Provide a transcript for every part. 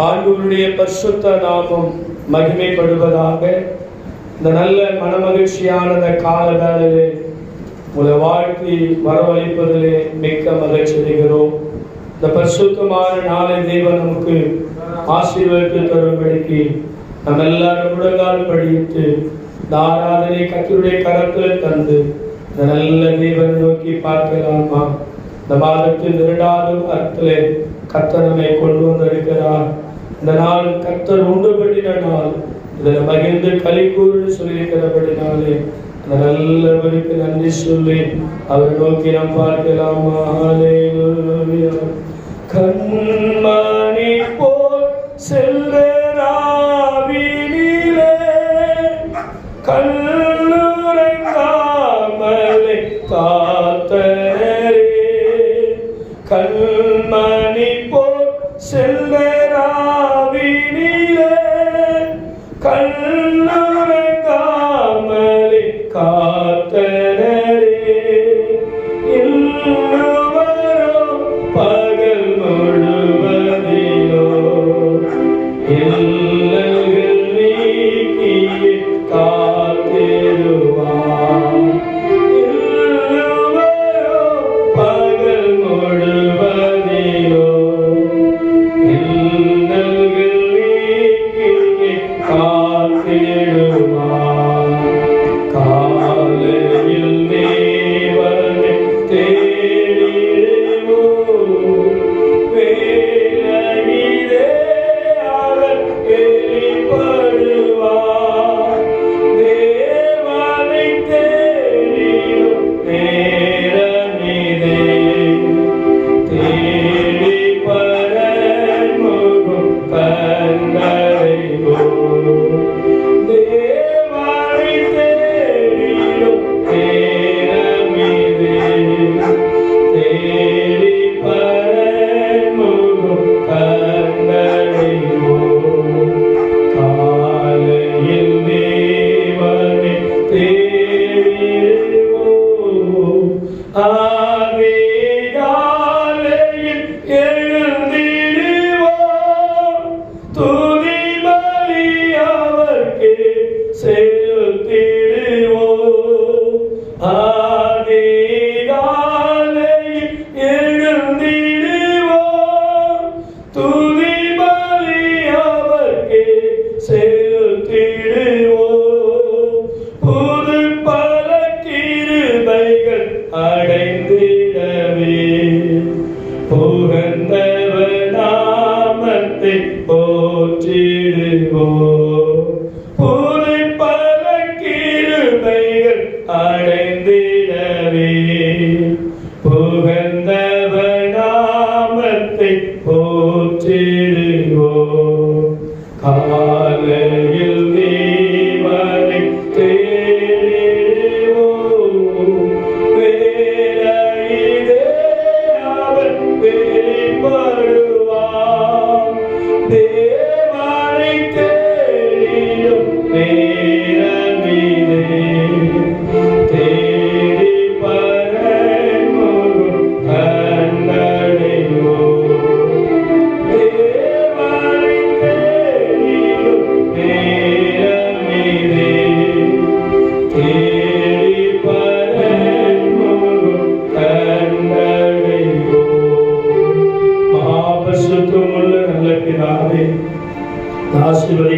ஆண்டவருடைய பரிசுத்த நாமம் மகிமைப்படுவதாக. இந்த நல்ல மனமகிழ்ச்சியான இந்த கால வேளையிலே உங்களை வாழ்த்தி வரவழைப்பதிலே மிக்க மகிழ்ச்சி அடைகிறோம். இந்த பரிசுத்தமான நாளை தேவன் நமக்கு ஆசீர்வதித்து தரும்படிக்கு நம்ம எல்லாரும் முழங்கால் படித்து இந்த ஆராதனை கத்தருடைய கரத்தில் தந்து இந்த நல்ல தேவன் நோக்கி பார்க்கலாமா? இந்த மாதத்தின் இரண்டாவது அர்த்தத்தில் கத்தனமை கொண்டு வந்து இந்த நாள் கர்த்தர் உண்டு பண்ணின நாள் இதில் மகிழ்ந்து களி கூறுன்னு சொல்லியிருக்கிறபடினாலே அந்த நல்லவருக்கு நன்றி சொல்லி அவரை நோக்கி நாம் பார்க்கலாமா. கண்மணி போல் செல்வராவினிலே Jannah তুমি বাড়ি আমাকে সেই Spirit,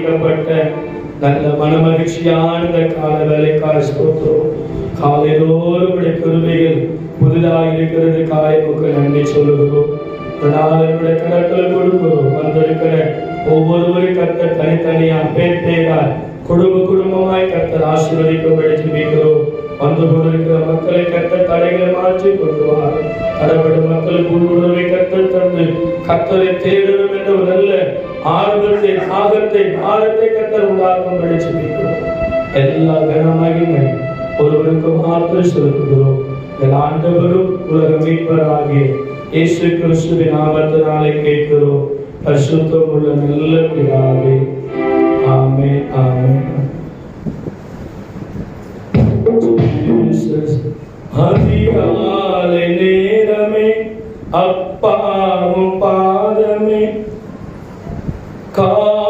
ஆசீர்வதிக்கப்பட்ட நல்ல மனமகிழ்ச்சியான இந்த கால வேலைக்கார ஸ்தோத்திரம். காலையிலோரும் உடைய பெருமைகள் புதிதாக இருக்கிறது காயமுக்கு நன்றி சொல்லுகிறோம். ஒரு நாள் கரத்தில் கொடுக்கிறோம். வந்திருக்கிற ஒவ்வொருவரும் கத்த தனித்தனியா பேர் பேரால் குடும்ப குடும்பமாய் கர்த்தர் ஆசீர்வதிக்கும்படி ஜெபிக்கிறோம். வந்து கொண்டிருக்கிற மக்களை கத்த தடைகளை மாற்றி கொள்வார். தடைப்படும் மக்களுக்கு உணர்வை கர்த்தர் தந்து கத்தரை தேடணும் என்ற ஒரு நல்ல ஆர்வத்தை தாகத்தை பாரத்தை கத்தர் உண்டாக்கும்படி ஜெபிக்கிறோம். எல்லா கனமகிமை ஒருவருக்கு மாத்திரம் செலுத்துகிறோம். என் ஆண்டவரும் உலக மீட்பராகிய இயேசு கிறிஸ்துவின் நாமத்தினாலே கேட்கிறோம். பரிசுத்தம் உள்ள நல்ல பிதாவே. ஆமே ஆமே அதிகாலை நேரமே அப்பாவும் பா காலை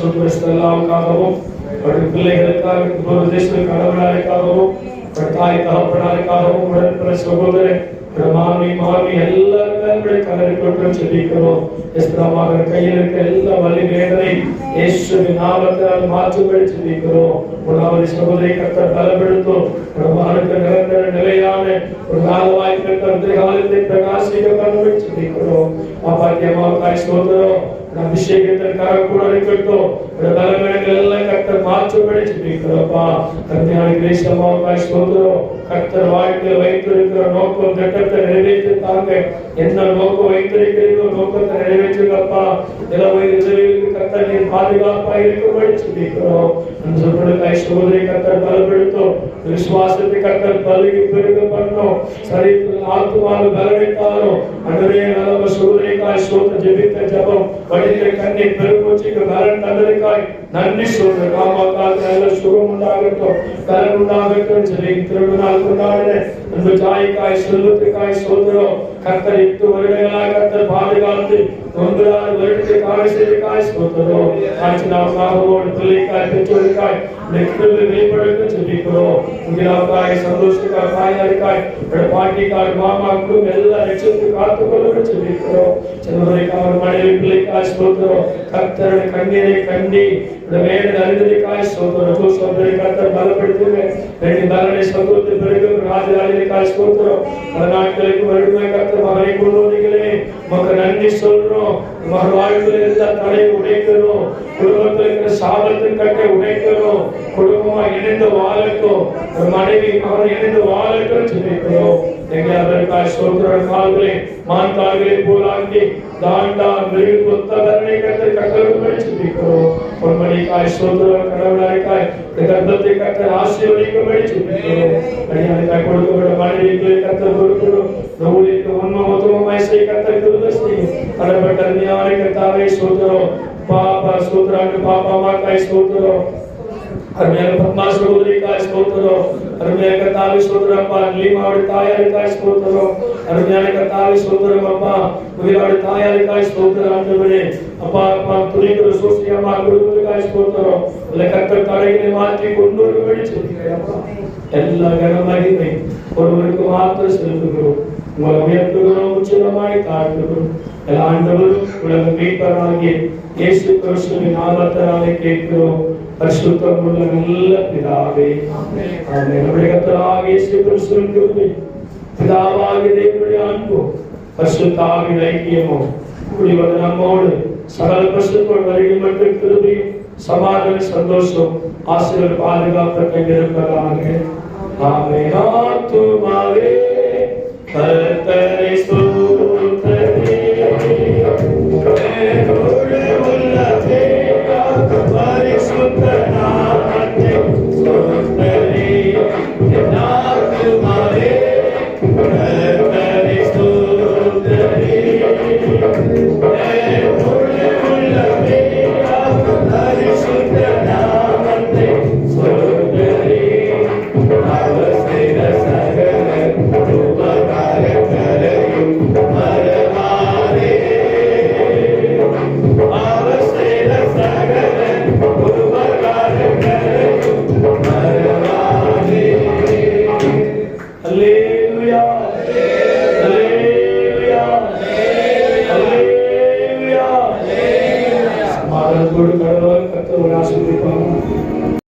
ಕಾದವು ಅವರ ಪಿಲ್ಲೆಗಳ ಪ್ರದೇಶದಲ್ಲಿ ಕಾಣಬಡಾರೆ ಕಾದವು ತಾಯಿ ತಾವು ಬಡಾರೆ ಕಾದವು ಮರಣ ಸಹೋದರೇ மாமி மாமி எல்லாருமே கலரி கொண்டு செபிக்கிறோம் எஸ்திரமாக கையில் இருக்க எல்லா வலி வேதனை இயேசுவின் நாமத்தால் மாற்றும்படி செபிக்கிறோம் உணவு சகோதரி கத்த பலப்படுத்தும் பிரமாணுக்கு நிரந்தர நிலையான ஒரு கால வாய்ப்பை தந்தை காலத்தை பிரகாசிக்க பண்ணும்படி செபிக்கிறோம் அப்பாக்கியமாக ஸ்தோத்திரம் அபிஷேகத்திற்காக கூட இருக்கட்டும் பலவீனங்கள் எல்லாம் கர்த்தர் மாற்றும்படி செபிக்கிறோம்ப்பா கர்த்தியான கிரேசமாக ஸ்தோத்திரம் கர்த்தர் வாழ்க்கையில் வைத்திருக்கிற நோக்கம் திட்டத்தை நிறைவேற்றி தாங்க. என்ன நோக்கம் வைத்திருக்கிறீர்களோ நோக்கத்தை நிறைவேற்றுங்கப்பா. நிலவை நிலவிற்கு கர்த்தர் நீ பாதுகாப்பாக இருக்கும்படி செபிக்கிறோம் சொல்றதுக்காய் சகோதரி கர்த்தர் பலப்படுத்தும். விசுவாசத்தை கர்த்தர் பலகி பெருக பண்ணும். சரி ஆத்துமாவில் பலவித்தாலும் அன்றே நலம சகோதரிக்காய் சோத்த ஜெபித்த ஜபம். வடித்த கண்ணை பெருமூச்சிக்கு பலன் தந்ததுக்காய் நன்றி சொல்ற காமாக்கால் நல்ல சுகம் உண்டாகட்டும். பலன் உண்டாகட்டும். சரி திருமணம் கொண்டாடின அன்பு தாய்க்காய் செல்வத்துக்காய் சொல்கிறோம். கர்த்தர் எட்டு வருடங்களாக கர்த்தர் பாதுகாத்து ஒன்பதாவது வருடத்தை காலை செய்திருக்காய் சொல்கிறோம் ஆட்சி நாமக்காகவும் பிள்ளைக்காய் பெற்றோருக்காய் நெக்கிருந்து வெளிப்படுத்த சொல்லிக்கிறோம் உங்களுக்காய் சந்தோஷத்துக்காய் தாயாருக்காய் பாட்டிக்காய் மாமா குடும்பம் எல்லா லட்சத்துக்கு காத்துக்கொள்ள சொல்லிக்கிறோம் சின்னவரைக்காக மனைவி பிள்ளைக்காய் சொல்கிறோம் கர்த்தருடைய கண்ணீரை கண்டி இந்த வேலை சொல்கிறோம் சோதரை கர்த்தர் பலப்படுத்துங்க. ரெண்டு பலனை சந்தோஷத்தை பிறகு ராஜராஜனுக்காய் சொல்கிறோம் பல நாட்களுக்கு வருடமே கர்த்தர் மகனை கொண்டு வந்தீங்களே உமக்கு நன்றி சொல்றோம். மகன் வாழ்க்கையில் இருந்த தடையை உடைக்கணும் குடும்பத்தில் இருக்கிற சாபத்தின் கட்டை உடைக்கணும் குடும்பமா இணைந்து வாழட்டும். ஒரு மனைவி மகன் இணைந்து வாழட்டும் சொல்லிக்கிறோம் எங்க அதற்காக சொல்கிற கால்களை மான் கால்களை போலாங்கி தாண்டா மிருக புத்தகனை கற்று கட்டளை ஒரு மணிக்காய் சொல்கிற கடவுளாய்க்காய் இந்த கர்ப்பத்தை கற்று ஆசீர்வதிக்கும்படி சொல்லிக்கிறோம் அடியானுக்காய் கொடுக்கப்பட்ட மனைவிகளை கற்று கொடுக்கணும். ஊழியருக்கு உண்மை உத்தமமாய் செய்ய கற்று கிருபை செய்யும் கடப்பட்ட அருமையான கர்த்தாவை சொல்கிறோம். பாப்பா சூத்ராண்டு பாப்பா மாக்காய் சொல்கிறோம். அருமையாக பத்மா சகோதரிக்காய் ஸ்தோத்திரம் அருமையாக கர்த்தாவை ஸ்தோத்திரம் அப்பா லீமாவுடைய தாயாருக்காய் ஸ்தோத்திரம் அருமையான கர்த்தாவை ஸ்தோத்திரம் அப்பா உயிரோட தாயாருக்காய் ஸ்தோத்திரம் ஆண்டவரே அப்பா அப்பா துணிக்கிற சோசியமா குடும்பத்துக்காய் ஸ்தோத்திரம் இல்ல கர்த்தர் தடைகளை மாற்றி கொண்டு வரும்படி சொல்கிறேன் அப்பா எல்லா கனமகிமை ஒருவருக்கு மாத்திரம் செலுத்துகிறோம் உங்களை உயர்த்துகிறோம் உச்சிதமாய் தாழ்த்துகிறோம் எல்லா ஆண்டவரும் உலக மீட்பராகிய இயேசு கிறிஸ்துவின் நாமத்தினாலே கேட்கிறோம் பரிசுத்தம் உள்ள நல்ல பிதாவே ஆமென் நம்முடைய கர்த்தராகிய இயேசு கிறிஸ்துவின் கிருபை பிதாவாகிய தேவனுடைய அன்பு பரிசுத்தாவின் ஐக்கியமும் கூடி வந்து நம்மோடு சகல பரிசுத்தோடு வருகை மற்றும் கிருபையும் சமாதான சந்தோஷம் ஆசிரியர்